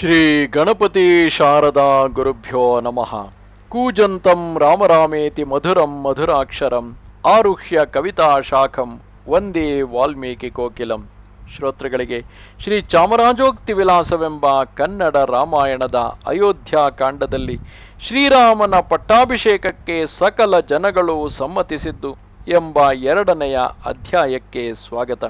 ಶ್ರೀ ಗಣಪತಿ ಶಾರದಾ ಗುರುಭ್ಯೋ ನಮಃ. ಕೂಜಂತಂ ರಾಮರಾಮೇತಿ ಮಧುರಂ ಮಧುರಾಕ್ಷರಂ ಆರುಹ್ಯ ಕವಿತಾ ಶಾಖಂ ವಂದೇ ವಾಲ್ಮೀಕಿ ಕೋಕಿಲಂ. ಶ್ರೋತೃಗಳಿಗೆ ಶ್ರೀ ಚಾಮರಾಜೋಕ್ತಿ ವಿಲಾಸವೆಂಬ ಕನ್ನಡ ರಾಮಾಯಣದ ಅಯೋಧ್ಯ ಕಾಂಡದಲ್ಲಿ ಶ್ರೀರಾಮನ ಪಟ್ಟಾಭಿಷೇಕಕ್ಕೆ ಸಕಲ ಜನಗಳು ಸಮ್ಮತಿಸಿದ್ದು ಎಂಬ ಎರಡನೆಯ ಅಧ್ಯಾಯಕ್ಕೆ ಸ್ವಾಗತ.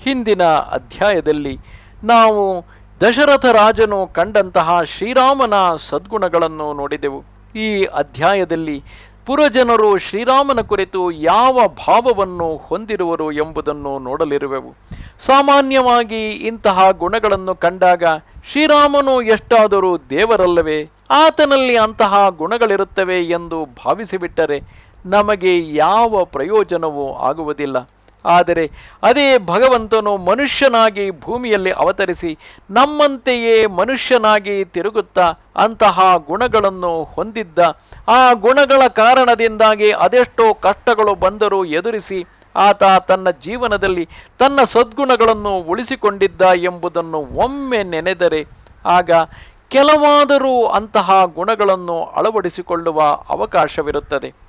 ಹಿಂದಿನ ಅಧ್ಯಾಯದಲ್ಲಿ ನಾವು ದಶರಥ ರಾಜನು ಕಂಡಂತಹ ಶ್ರೀರಾಮನ ಸದ್ಗುಣಗಳನ್ನು ನೋಡಿದೆವು. ಈ ಅಧ್ಯಾಯದಲ್ಲಿ ಪುರಜನರು ಶ್ರೀರಾಮನ ಕುರಿತು ಯಾವ ಭಾವವನ್ನು ಹೊಂದಿರುವರು ಎಂಬುದನ್ನು ನೋಡಲಿರುವೆವು. ಸಾಮಾನ್ಯವಾಗಿ ಇಂತಹ ಗುಣಗಳನ್ನು ಕಂಡಾಗ ಶ್ರೀರಾಮನು ಎಷ್ಟಾದರೂ ದೇವರಲ್ಲವೇ, ಆತನಲ್ಲಿ ಅಂತಹ ಗುಣಗಳಿರುತ್ತವೆ ಎಂದು ಭಾವಿಸಿಬಿಟ್ಟರೆ ನಮಗೆ ಯಾವ ಪ್ರಯೋಜನವೂ ಆಗುವುದಿಲ್ಲ. ಆದರೆ ಅದೇ ಭಗವಂತನು ಮನುಷ್ಯನಾಗಿ ಭೂಮಿಯಲ್ಲಿ ಅವತರಿಸಿ ನಮ್ಮಂತೆಯೇ ಮನುಷ್ಯನಾಗಿ ತಿರುಗುತ್ತಾ ಅಂತಹ ಗುಣಗಳನ್ನು ಹೊಂದಿದ್ದ, ಆ ಗುಣಗಳ ಕಾರಣದಿಂದಾಗಿ ಅದೆಷ್ಟೋ ಕಷ್ಟಗಳು ಬಂದರೂ ಎದುರಿಸಿ ಆತ ತನ್ನ ಜೀವನದಲ್ಲಿ ತನ್ನ ಸದ್ಗುಣಗಳನ್ನು ಉಳಿಸಿಕೊಂಡಿದ್ದ ಎಂಬುದನ್ನು ಒಮ್ಮೆ ನೆನೆದರೆ ಆಗ ಕೆಲವಾದರೂ ಅಂತಹ ಗುಣಗಳನ್ನು ಅಳವಡಿಸಿಕೊಳ್ಳುವ ಅವಕಾಶವಿರುತ್ತದೆ.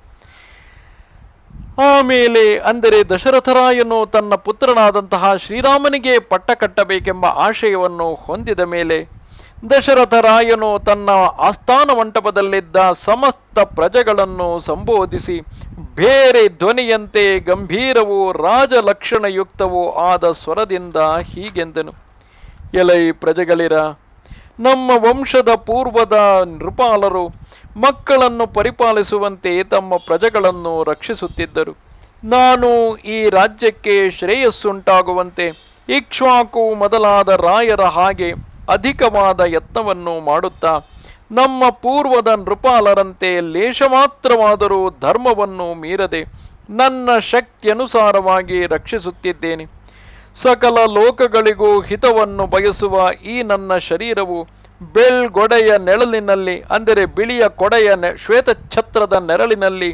ಆಮೇಲೆ ಅಂದರೆ ದಶರಥರಾಯನು ತನ್ನ ಪುತ್ರನಾದಂತಹ ಶ್ರೀರಾಮನಿಗೆ ಪಟ್ಟ ಕಟ್ಟಬೇಕೆಂಬ ಆಶಯವನ್ನು ಹೊಂದಿದ ಮೇಲೆ, ದಶರಥರಾಯನು ತನ್ನ ಆಸ್ಥಾನ ಮಂಟಪದಲ್ಲಿದ್ದ ಸಮಸ್ತ ಪ್ರಜೆಗಳನ್ನು ಸಂಬೋಧಿಸಿ, ಬೇರೆ ಧ್ವನಿಯಂತೆ ಗಂಭೀರವೂ ರಾಜಲಕ್ಷಣಯುಕ್ತವೂ ಆದ ಸ್ವರದಿಂದ ಹೀಗೆಂದನು. ಎಲೈ ಪ್ರಜೆಗಳಿರ, ನಮ್ಮ ವಂಶದ ಪೂರ್ವದ ನೃಪಾಲರು ಮಕ್ಕಳನ್ನು ಪರಿಪಾಲಿಸುವಂತೆ ತಮ್ಮ ಪ್ರಜೆಗಳನ್ನು ರಕ್ಷಿಸುತ್ತಿದ್ದರು. ನಾನು ಈ ರಾಜ್ಯಕ್ಕೆ ಶ್ರೇಯಸ್ಸುಂಟಾಗುವಂತೆ, ಇಕ್ಷ್ವಾಕು ಮೊದಲಾದ ರಾಯರ ಹಾಗೆ ಅಧಿಕವಾದ ಯತ್ನವನ್ನು ಮಾಡುತ್ತಾ, ನಮ್ಮ ಪೂರ್ವದ ನೃಪಾಲರಂತೆ ಲೇಷ ಮಾತ್ರವಾದರೂ ಧರ್ಮವನ್ನು ಮೀರದೆ ನನ್ನ ಶಕ್ತಿಯನುಸಾರವಾಗಿ ರಕ್ಷಿಸುತ್ತಿದ್ದೇನೆ. ಸಕಲ ಲೋಕಗಳಿಗೂ ಹಿತವನ್ನು ಬಯಸುವ ಈ ನನ್ನ ಶರೀರವು ಬೆಳ್ಗೊಡೆಯ ನೆರಳಿನಲ್ಲಿ, ಅಂದರೆ ಬಿಳಿಯ ಕೊಡೆಯ ನೆ ಶ್ವೇತಛತ್ರದ ನೆರಳಿನಲ್ಲಿ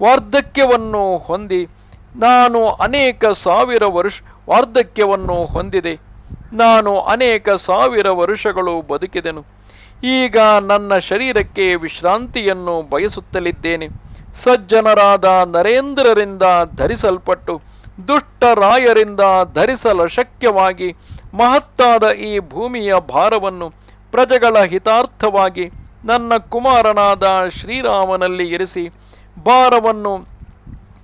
ವಾರ್ಧಕ್ಯವನ್ನು ಹೊಂದಿ, ನಾನು ಅನೇಕ ಸಾವಿರ ವರ್ಷ, ವಾರ್ಧಕ್ಯವನ್ನು ಹೊಂದಿದೆ. ನಾನು ಅನೇಕ ಸಾವಿರ ವರುಷಗಳು ಬದುಕಿದೆನು. ಈಗ ನನ್ನ ಶರೀರಕ್ಕೆ ವಿಶ್ರಾಂತಿಯನ್ನು ಬಯಸುತ್ತಲಿದ್ದೇನೆ. ಸಜ್ಜನರಾದ ನರೇಂದ್ರರಿಂದ ಧರಿಸಲ್ಪಟ್ಟು ದುಷ್ಟ ರಾಯರಿಂದ ಧರಿಸಲಶಕ್ಯವಾಗಿ ಮಹತ್ತಾದ ಈ ಭೂಮಿಯ ಭಾರವನ್ನು ಪ್ರಜೆಗಳ ಹಿತಾರ್ಥವಾಗಿ ನನ್ನ ಕುಮಾರನಾದ ಶ್ರೀರಾಮನಲ್ಲಿ ಇರಿಸಿ ಭಾರವನ್ನು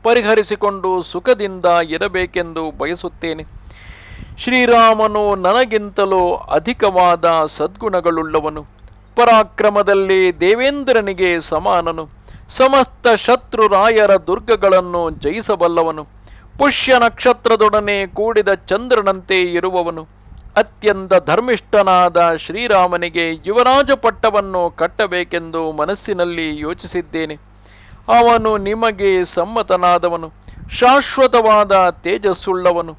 ಪರಿಹರಿಸಿಕೊಂಡು ಸುಖದಿಂದ ಇರಬೇಕೆಂದು ಬಯಸುತ್ತೇನೆ. ಶ್ರೀರಾಮನು ನನಗಿಂತಲೂ ಅಧಿಕವಾದ ಸದ್ಗುಣಗಳುಳ್ಳವನು. ಪರಾಕ್ರಮದಲ್ಲಿ ದೇವೇಂದ್ರನಿಗೆ ಸಮಾನನು. ಸಮಸ್ತ ಶತ್ರು ರಾಯರ ದುರ್ಗಗಳನ್ನು ಜಯಿಸಬಲ್ಲವನು. ಪುಷ್ಯ ನಕ್ಷತ್ರದೊಡನೆ ಕೂಡಿದ ಚಂದ್ರನಂತೆ ಇರುವವನು ಅತ್ಯಂತ ಧರ್ಮಿಷ್ಠನಾದ ಶ್ರೀರಾಮನಿಗೆ ಯುವರಾಜ ಪಟ್ಟವನ್ನು ಕಟ್ಟಬೇಕೆಂದು ಮನಸ್ಸಿನಲ್ಲಿ ಯೋಚಿಸಿದ್ದೇನೆ. ಅವನು ನಿಮಗೆ ಸಮ್ಮತನಾದವನು, ಶಾಶ್ವತವಾದ ತೇಜಸ್ಸುಳ್ಳವನು,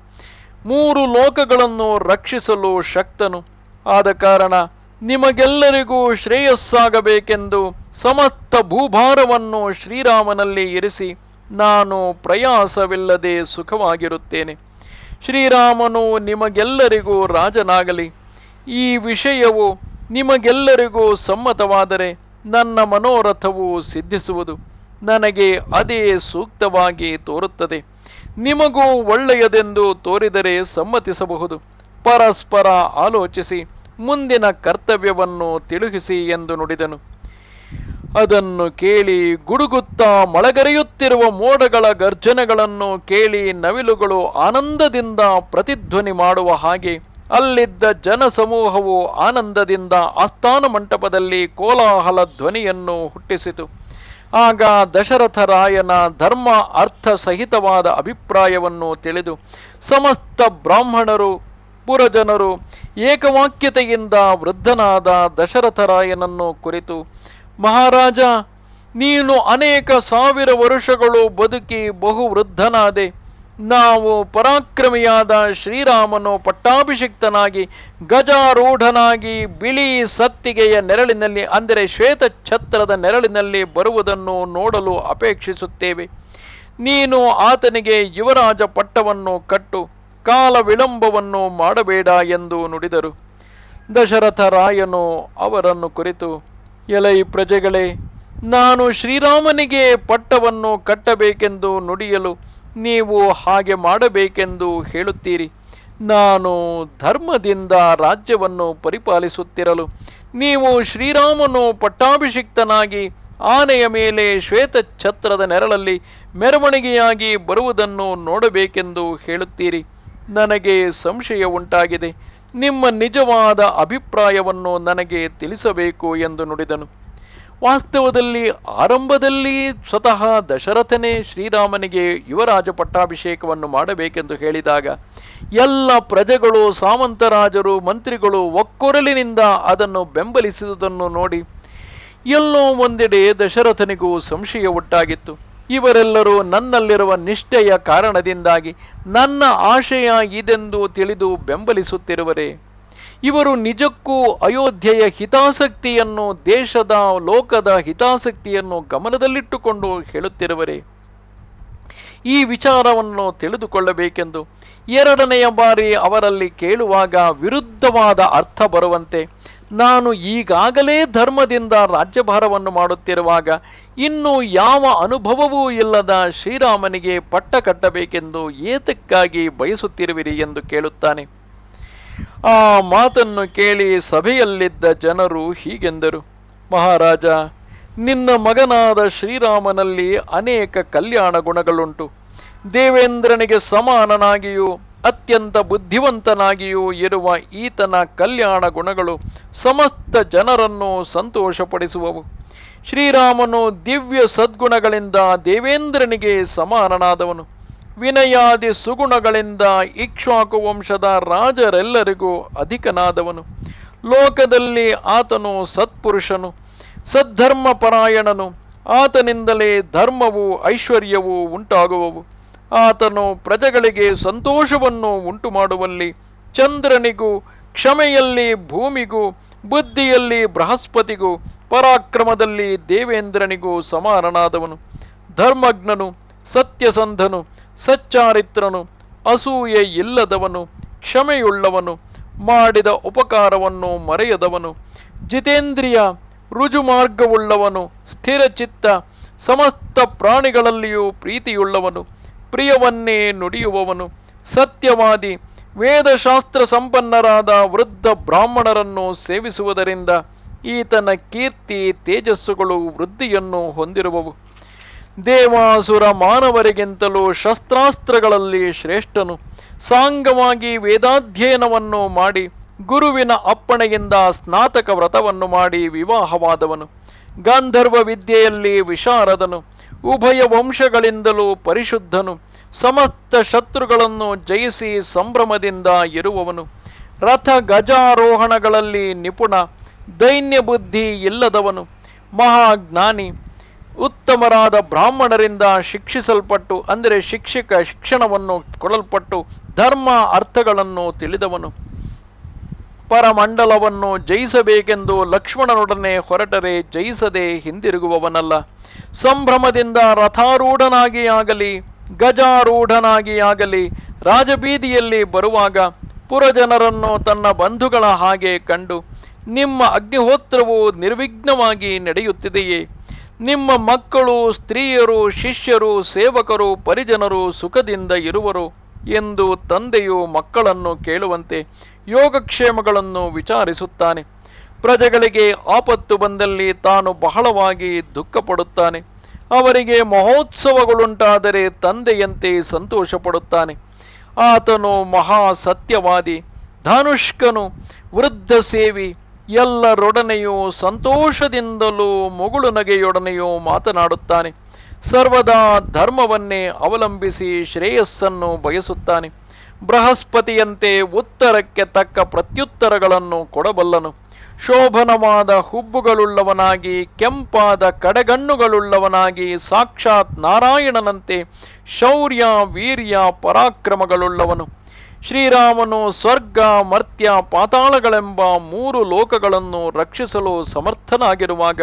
ಮೂರು ಲೋಕಗಳನ್ನು ರಕ್ಷಿಸಲು ಶಕ್ತನು. ಆದ ಕಾರಣ ನಿಮಗೆಲ್ಲರಿಗೂ ಶ್ರೇಯಸ್ಸಾಗಬೇಕೆಂದು ಸಮಸ್ತ ಭೂಭಾರವನ್ನು ಶ್ರೀರಾಮನಲ್ಲಿ ಇರಿಸಿ ನಾನು ಪ್ರಯಾಸವಿಲ್ಲದೆ ಸುಖವಾಗಿರುತ್ತೇನೆ. ಶ್ರೀರಾಮನು ನಿಮಗೆಲ್ಲರಿಗೂ ರಾಜನಾಗಲಿ. ಈ ವಿಷಯವು ನಿಮಗೆಲ್ಲರಿಗೂ ಸಮ್ಮತವಾದರೆ ನನ್ನ ಮನೋರಥವು ಸಿದ್ಧಿಸುವುದು ನನಗೆ ಅದೇ ಸೂಕ್ತವಾಗಿ ತೋರುತ್ತದೆ. ನಿಮಗೂ ಒಳ್ಳೆಯದೆಂದು ತೋರಿದರೆ ಸಮ್ಮತಿಸಬಹುದು. ಪರಸ್ಪರ ಆಲೋಚಿಸಿ ಮುಂದಿನ ಕರ್ತವ್ಯವನ್ನು ತಿಳುಹಿಸಿ ಎಂದು ನುಡಿದನು. ಅದನ್ನು ಕೇಳಿ ಗುಡುಗುತ್ತಾ ಮಳಗರೆಯುತ್ತಿರುವ ಮೋಡಗಳ ಗರ್ಜನೆಗಳನ್ನು ಕೇಳಿ ನವಿಲುಗಳು ಆನಂದದಿಂದ ಪ್ರತಿಧ್ವನಿ ಮಾಡುವ ಹಾಗೆ ಅಲ್ಲಿದ್ದ ಜನಸಮೂಹವು ಆನಂದದಿಂದ ಆಸ್ಥಾನ ಮಂಟಪದಲ್ಲಿ ಕೋಲಾಹಲ ಧ್ವನಿಯನ್ನು ಹುಟ್ಟಿಸಿತು. ಆಗ ದಶರಥರಾಯನ ಧರ್ಮ ಅರ್ಥ ಸಹಿತವಾದ ಅಭಿಪ್ರಾಯವನ್ನು ತಿಳಿದು ಸಮಸ್ತ ಬ್ರಾಹ್ಮಣರು, ಪುರಜನರು ಏಕವಾಕ್ಯತೆಯಿಂದ ವೃದ್ಧನಾದ ದಶರಥರಾಯನನ್ನು ಕುರಿತು ಮಹಾರಾಜ, ನೀನು ಅನೇಕ ಸಾವಿರ ವರುಷಗಳು ಬದುಕಿ ಬಹು ವೃದ್ಧನಾದೆ ನಾವು ಪರಾಕ್ರಮಿಯಾದ ಶ್ರೀರಾಮನು ಪಟ್ಟಾಭಿಷಿಕ್ತನಾಗಿ, ಗಜಾರೂಢನಾಗಿ ಬಿಳಿ ಸತ್ತಿಗೆಯ ನೆರಳಿನಲ್ಲಿ, ಅಂದರೆ ಶ್ವೇತ ಛತ್ರದ ನೆರಳಿನಲ್ಲಿ ಬರುವುದನ್ನು ನೋಡಲು ಅಪೇಕ್ಷಿಸುತ್ತೇವೆ. ನೀನು ಆತನಿಗೆ ಯುವರಾಜ ಪಟ್ಟವನ್ನು ಕಟ್ಟು, ಕಾಲ ವಿಳಂಬವನ್ನು ಮಾಡಬೇಡ ಎಂದು ನುಡಿದರು. ದಶರಥ ರಾಯನು ಅವರನ್ನು ಕುರಿತು ಎಲೈ ಪ್ರಜೆಗಳೇ, ನಾನು ಶ್ರೀರಾಮನಿಗೆ ಪಟ್ಟವನ್ನು ಕಟ್ಟಬೇಕೆಂದು ನುಡಿಯಲು ನೀವು ಹಾಗೆ ಮಾಡಬೇಕೆಂದು ಹೇಳುತ್ತೀರಿ. ನಾನು ಧರ್ಮದಿಂದ ರಾಜ್ಯವನ್ನು ಪರಿಪಾಲಿಸುತ್ತಿರಲು ನೀವು ಶ್ರೀರಾಮನು ಪಟ್ಟಾಭಿಷಿಕ್ತನಾಗಿ ಆನೆಯ ಮೇಲೆ ಶ್ವೇತ ಛತ್ರದ ನೆರಳಲ್ಲಿ ಮೆರವಣಿಗೆಯಾಗಿ ಬರುವುದನ್ನು ನೋಡಬೇಕೆಂದು ಹೇಳುತ್ತೀರಿ. ನನಗೆ ಸಂಶಯ ಉಂಟಾಗಿದೆ. ನಿಮ್ಮ ನಿಜವಾದ ಅಭಿಪ್ರಾಯವನ್ನು ನನಗೆ ತಿಳಿಸಬೇಕು ಎಂದು ನುಡಿದನು. ವಾಸ್ತವದಲ್ಲಿ ಆರಂಭದಲ್ಲಿ ಸ್ವತಃ ದಶರಥನೇ ಶ್ರೀರಾಮನಿಗೆ ಯುವರಾಜ ಪಟ್ಟಾಭಿಷೇಕವನ್ನು ಮಾಡಬೇಕೆಂದು ಹೇಳಿದಾಗ, ಎಲ್ಲ ಪ್ರಜೆಗಳು, ಸಾಮಂತರಾಜರು, ಮಂತ್ರಿಗಳು ಒಕ್ಕೊರಲಿನಿಂದ ಅದನ್ನು ಬೆಂಬಲಿಸಿದುದನ್ನು ನೋಡಿ ಎಲ್ಲೋ ಒಂದೆಡೆ ದಶರಥನಿಗೂ ಸಂಶಯ ಉಂಟಾಗಿತ್ತು. ಇವರೆಲ್ಲರೂ ನನ್ನಲ್ಲಿರುವ ನಿಷ್ಠೆಯ ಕಾರಣದಿಂದಾಗಿ ನನ್ನ ಆಶಯ ಇದೆಂದು ತಿಳಿದು ಬೆಂಬಲಿಸುತ್ತಿರುವರೇ. ಇವರು ನಿಜಕ್ಕೂ ಅಯೋಧ್ಯೆಯ ಹಿತಾಸಕ್ತಿಯನ್ನು, ದೇಶದ, ಲೋಕದ ಹಿತಾಸಕ್ತಿಯನ್ನು ಗಮನದಲ್ಲಿಟ್ಟುಕೊಂಡು ಹೇಳುತ್ತಿರುವರೇ. ಈ ವಿಚಾರವನ್ನು ತಿಳಿದುಕೊಳ್ಳಬೇಕೆಂದು ಎರಡನೆಯ ಬಾರಿ ಅವರಲ್ಲಿ ಕೇಳುವಾಗ ವಿರುದ್ಧವಾದ ಅರ್ಥ ಬರುವಂತೆ ನಾನು ಈಗಾಗಲೇ ಧರ್ಮದಿಂದ ರಾಜ್ಯಭಾರವನ್ನು ಮಾಡುತ್ತಿರುವಾಗ ಇನ್ನು ಯಾವ ಅನುಭವವೂ ಇಲ್ಲದ ಶ್ರೀರಾಮನಿಗೆ ಪಟ್ಟ ಕಟ್ಟಬೇಕೆಂದು ಏತಕ್ಕಾಗಿ ಬಯಸುತ್ತಿರುವಿರಿ ಎಂದು ಕೇಳುತ್ತಾನೆ. ಆ ಮಾತನ್ನು ಕೇಳಿ ಸಭೆಯಲ್ಲಿದ್ದ ಜನರು ಹೀಗೆಂದರು. ಮಹಾರಾಜ, ನಿನ್ನ ಮಗನಾದ ಶ್ರೀರಾಮನಲ್ಲಿ ಅನೇಕ ಕಲ್ಯಾಣ ಗುಣಗಳುಂಟು. ದೇವೇಂದ್ರನಿಗೆ ಸಮಾನನಾಗಿಯೂ ಅತ್ಯಂತ ಬುದ್ಧಿವಂತನಾಗಿಯೂ ಇರುವ ಈತನ ಕಲ್ಯಾಣ ಗುಣಗಳು ಸಮಸ್ತ ಜನರನ್ನು ಸಂತೋಷಪಡಿಸುವವು. ಶ್ರೀರಾಮನು ದಿವ್ಯ ಸದ್ಗುಣಗಳಿಂದ ದೇವೇಂದ್ರನಿಗೆ ಸಮಾನನಾದವನು. ವಿನಯಾದಿ ಸುಗುಣಗಳಿಂದ ಇಕ್ಷ್ವಾಕು ವಂಶದ ರಾಜರೆಲ್ಲರಿಗೂ ಅಧಿಕನಾದವನು. ಲೋಕದಲ್ಲಿ ಆತನು ಸತ್ಪುರುಷನು ಸದ್ಧರ್ಮ ಪರಾಯಣನು ಆತನಿಂದಲೇ ಧರ್ಮವು ಐಶ್ವರ್ಯವು ಉಂಟಾಗುವವು. ಆತನು ಪ್ರಜೆಗಳಿಗೆ ಸಂತೋಷವನ್ನು ಉಂಟು ಮಾಡುವಲ್ಲಿ ಚಂದ್ರನಿಗೂ, ಕ್ಷಮೆಯಲ್ಲಿ ಭೂಮಿಗೂ, ಬುದ್ಧಿಯಲ್ಲಿ ಬೃಹಸ್ಪತಿಗೂ, ಪರಾಕ್ರಮದಲ್ಲಿ ದೇವೇಂದ್ರನಿಗೂ ಸಮಾನನಾದವನು. ಧರ್ಮಜ್ಞನು, ಸತ್ಯಸಂಧನು, ಸಚ್ಚಾರಿತ್ರನು, ಅಸೂಯೆ ಇಲ್ಲದವನು, ಕ್ಷಮೆಯುಳ್ಳವನು, ಮಾಡಿದ ಉಪಕಾರವನ್ನು ಮರೆಯದವನು. ಜಿತೇಂದ್ರಿಯ ರುಜುಮಾರ್ಗವುಳ್ಳವನು, ಸ್ಥಿರಚಿತ್ತ, ಸಮಸ್ತ ಪ್ರಾಣಿಗಳಲ್ಲಿಯೂ ಪ್ರೀತಿಯುಳ್ಳವನು. ಪ್ರಿಯವನ್ನೇ ನುಡಿಯುವವನು. ಸತ್ಯವಾದಿ, ವೇದಶಾಸ್ತ್ರ ಸಂಪನ್ನರಾದ ವೃದ್ಧ ಬ್ರಾಹ್ಮಣರನ್ನು ಸೇವಿಸುವುದರಿಂದ ಈತನ ಕೀರ್ತಿ ತೇಜಸ್ಸುಗಳು ವೃದ್ಧಿಯನ್ನು ಹೊಂದಿರುವವು. ದೇವಾಸುರ ಮಾನವರಿಗಿಂತಲೂ ಶಸ್ತ್ರಾಸ್ತ್ರಗಳಲ್ಲಿ ಶ್ರೇಷ್ಠನು. ಸಾಂಗವಾಗಿ ವೇದಾಧ್ಯಯನವನ್ನು ಮಾಡಿ, ಗುರುವಿನ ಅಪ್ಪಣೆಯಿಂದ ಸ್ನಾತಕ ವ್ರತವನ್ನು ಮಾಡಿ ವಿವಾಹವಾದವನು. ಗಾಂಧರ್ವ ವಿದ್ಯೆಯಲ್ಲಿ ವಿಶಾರದನು. ಉಭಯ ವಂಶಗಳಿಂದಲೂ ಪರಿಶುದ್ಧನು, ಸಮಸ್ತ ಶತ್ರುಗಳನ್ನು ಜಯಿಸಿ ಸಂಭ್ರಮದಿಂದ ಇರುವವನು. ರಥ ಗಜಾರೋಹಣಗಳಲ್ಲಿ ನಿಪುಣ, ದೈನ್ಯ ಬುದ್ಧಿ ಇಲ್ಲದವನು, ಮಹಾಜ್ಞಾನಿ, ಉತ್ತಮರಾದ ಬ್ರಾಹ್ಮಣರಿಂದ ಶಿಕ್ಷಿಸಲ್ಪಟ್ಟು, ಅಂದರೆ ಶಿಕ್ಷಕ ಶಿಕ್ಷಣವನ್ನು ಕೊಡಲ್ಪಟ್ಟು ಧರ್ಮ ಅರ್ಥಗಳನ್ನು ತಿಳಿದವನು. ಪರಮಂಡಲವನ್ನು ಜಯಿಸಬೇಕೆಂದು ಲಕ್ಷ್ಮಣನೊಡನೆ ಹೊರಟರೆ ಜಯಿಸದೆ ಹಿಂದಿರುಗುವವನಲ್ಲ. ಸಂಭ್ರಮದಿಂದ ರಥಾರೂಢನಾಗಿ ಆಗಲಿ, ಗಜಾರೂಢನಾಗಿ ಆಗಲಿ, ರಾಜಬೀದಿಯಲ್ಲಿ ಬರುವಾಗ ಪುರಜನರನ್ನು ತನ್ನ ಬಂಧುಗಳ ಹಾಗೆ ಕಂಡು, ನಿಮ್ಮ ಅಗ್ನಿಹೋತ್ರವು ನಿರ್ವಿಘ್ನವಾಗಿ ನಡೆಯುತ್ತಿದೆಯೇ? ನಿಮ್ಮ ಮಕ್ಕಳು, ಸ್ತ್ರೀಯರು, ಶಿಷ್ಯರು, ಸೇವಕರು, ಪರಿಜನರು ಸುಖದಿಂದ ಇರುವರು ಎಂದು ತಂದೆಯು ಮಕ್ಕಳನ್ನು ಕೇಳುವಂತೆ ಯೋಗಕ್ಷೇಮಗಳನ್ನು ವಿಚಾರಿಸುತ್ತಾನೆ. ಪ್ರಜೆಗಳಿಗೆ ಆಪತ್ತು ಬಂದಲ್ಲಿ ತಾನು ಬಹಳವಾಗಿ ದುಃಖಪಡುತ್ತಾನೆ. ಅವರಿಗೆ ಮಹೋತ್ಸವಗಳುಂಟಾದರೆ ತಂದೆಯಂತೆ ಸಂತೋಷಪಡುತ್ತಾನೆ. ಆತನು ಮಹಾ ಸತ್ಯವಾದಿ ಧನುಷ್ಕನು ವೃದ್ಧ ಸೇವಿ, ಎಲ್ಲರೊಡನೆಯೂ ಸಂತೋಷದಿಂದಲೂ ಮುಗುಳು ನಗೆಯೊಡನೆಯೂ ಮಾತನಾಡುತ್ತಾನೆ. ಸರ್ವದಾ ಧರ್ಮವನ್ನೇ ಅವಲಂಬಿಸಿ ಶ್ರೇಯಸ್ಸನ್ನು ಬಯಸುತ್ತಾನೆ. ಬೃಹಸ್ಪತಿಯಂತೆ ಉತ್ತರಕ್ಕೆ ತಕ್ಕ ಪ್ರತ್ಯುತ್ತರಗಳನ್ನು ಕೊಡಬಲ್ಲನು. ಶೋಭನವಾದ ಹುಬ್ಬುಗಳುಳ್ಳವನಾಗಿ, ಕೆಂಪಾದ ಕಡೆಗಣ್ಣುಗಳುಳ್ಳವನಾಗಿ ಸಾಕ್ಷಾತ್ ನಾರಾಯಣನಂತೆ ಶೌರ್ಯ, ವೀರ್ಯ, ಪರಾಕ್ರಮಗಳುಳ್ಳವನು. ಶ್ರೀರಾಮನು ಸ್ವರ್ಗ, ಮರ್ತ್ಯ, ಪಾತಾಳಗಳೆಂಬ ಮೂರು ಲೋಕಗಳನ್ನು ರಕ್ಷಿಸಲು ಸಮರ್ಥನಾಗಿರುವಾಗ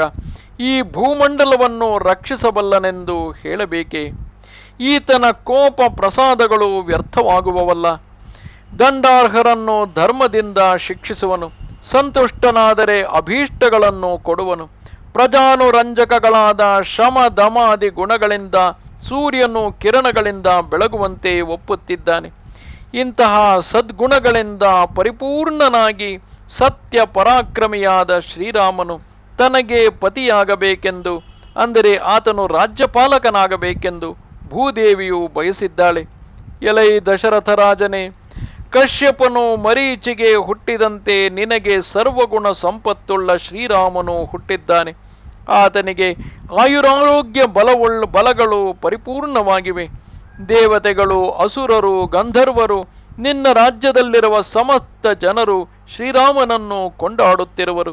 ಈ ಭೂಮಂಡಲವನ್ನು ರಕ್ಷಿಸಬಲ್ಲನೆಂದು ಹೇಳಬೇಕೆ? ಈತನ ಕೋಪ ಪ್ರಸಾದಗಳು ವ್ಯರ್ಥವಾಗುವವಲ್ಲ. ದಂಡಾರ್ಹರನ್ನು ಧರ್ಮದಿಂದ ಶಿಕ್ಷಿಸುವನು. ಸಂತುಷ್ಟನಾದರೆ ಅಭೀಷ್ಟಗಳನ್ನು ಕೊಡುವನು. ಪ್ರಜಾನುರಂಜಕಗಳಾದ ಶಮ ದಮಾದಿ ಗುಣಗಳಿಂದ, ಸೂರ್ಯನು ಕಿರಣಗಳಿಂದ ಬೆಳಗುವಂತೆ ಒಪ್ಪುತ್ತಿದ್ದಾನೆ. ಇಂತಹ ಸದ್ಗುಣಗಳಿಂದ ಪರಿಪೂರ್ಣನಾಗಿ ಸತ್ಯ ಪರಾಕ್ರಮಿಯಾದ ಶ್ರೀರಾಮನು ತನಗೆ ಪತಿಯಾಗಬೇಕೆಂದು, ಅಂದರೆ ಆತನು ರಾಜ್ಯಪಾಲಕನಾಗಬೇಕೆಂದು ಭೂದೇವಿಯು ಬಯಸಿದ್ದಾಳೆ. ಎಲೈ ದಶರಥ ರಾಜನೇ ಕಶ್ಯಪನು ಮರೀಚಿಗೆ ಹುಟ್ಟಿದಂತೆ ನಿನಗೆ ಸರ್ವಗುಣ ಸಂಪತ್ತುಳ್ಳ ಶ್ರೀರಾಮನು ಹುಟ್ಟಿದ್ದಾನೆ. ಆತನಿಗೆ ಆಯುರಾರೋಗ್ಯ ಬಲವುಳ್ಳ ಬಲಗಳು ಪರಿಪೂರ್ಣವಾಗಿವೆ. ದೇವತೆಗಳು, ಅಸುರರು, ಗಂಧರ್ವರು, ನಿನ್ನ ರಾಜ್ಯದಲ್ಲಿರುವ ಸಮಸ್ತ ಜನರು ಶ್ರೀರಾಮನನ್ನು ಕೊಂಡಾಡುತ್ತಿರುವರು.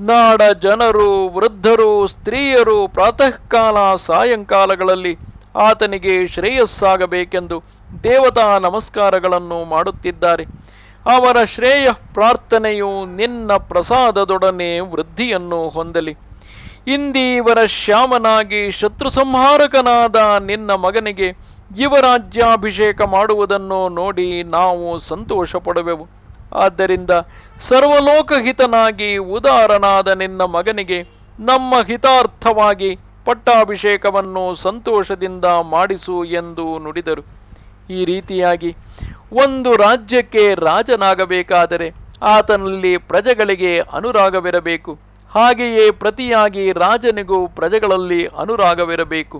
ನಾಡ ಜನರು, ವೃದ್ಧರು, ಸ್ತ್ರೀಯರು ಪ್ರಾತಃಕಾಲ ಸಾಯಂಕಾಲಗಳಲ್ಲಿ ಆತನಿಗೆ ಶ್ರೇಯಸ್ಸಾಗಬೇಕೆಂದು ದೇವತಾ ನಮಸ್ಕಾರಗಳನ್ನು ಮಾಡುತ್ತಿದ್ದಾರೆ. ಅವರ ಶ್ರೇಯ ಪ್ರಾರ್ಥನೆಯು ನಿನ್ನ ಪ್ರಸಾದದೊಡನೆ ವೃದ್ಧಿಯನ್ನು ಹೊಂದಲಿ. ಇಂದೀವರ ಶ್ಯಾಮನಾಗಿ ಶತ್ರು ಸಂಹಾರಕನಾದ ನಿನ್ನ ಮಗನಿಗೆ ಯುವರಾಜ್ಯಾಭಿಷೇಕ ಮಾಡುವುದನ್ನು ನೋಡಿ ನಾವು ಸಂತೋಷ ಪಡುವೆವು ಆದ್ದರಿಂದ ಸರ್ವಲೋಕಹಿತನಾಗಿ ಉದಾರನಾದ ನಿನ್ನ ಮಗನಿಗೆ ನಮ್ಮ ಹಿತಾರ್ಥವಾಗಿ ಪಟ್ಟಾಭಿಷೇಕವನ್ನು ಸಂತೋಷದಿಂದ ಮಾಡಿಸು ಎಂದು ನುಡಿದರು. ಈ ರೀತಿಯಾಗಿ ಒಂದು ರಾಜ್ಯಕ್ಕೆ ರಾಜನಾಗಬೇಕಾದರೆ ಆತನಲ್ಲಿ ಪ್ರಜೆಗಳಿಗೆ ಅನುರಾಗವಿರಬೇಕು. ಹಾಗೆಯೇ ಪ್ರತಿಯಾಗಿ ರಾಜನಿಗೂ ಪ್ರಜೆಗಳಲ್ಲಿ ಅನುರಾಗವಿರಬೇಕು.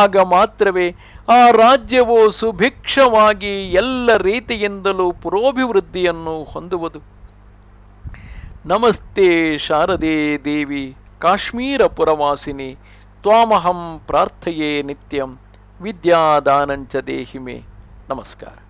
ಆಗ ಮಾತ್ರವೇ ಆ ರಾಜ್ಯವು ಸುಭಿಕ್ಷವಾಗಿ ಎಲ್ಲ ರೀತಿಯಿಂದಲೂ ಪುರೋಭಿವೃದ್ಧಿಯನ್ನು ಹೊಂದುವುದು. ನಮಸ್ತೆ ಶಾರದೆ ದೇವಿ, ಕಾಶ್ಮೀರ ಪುರವಾಸಿನಿ. त्वामहं प्रार्थये नित्यं विद्यादानञ्च देहि मे। नमस्कार।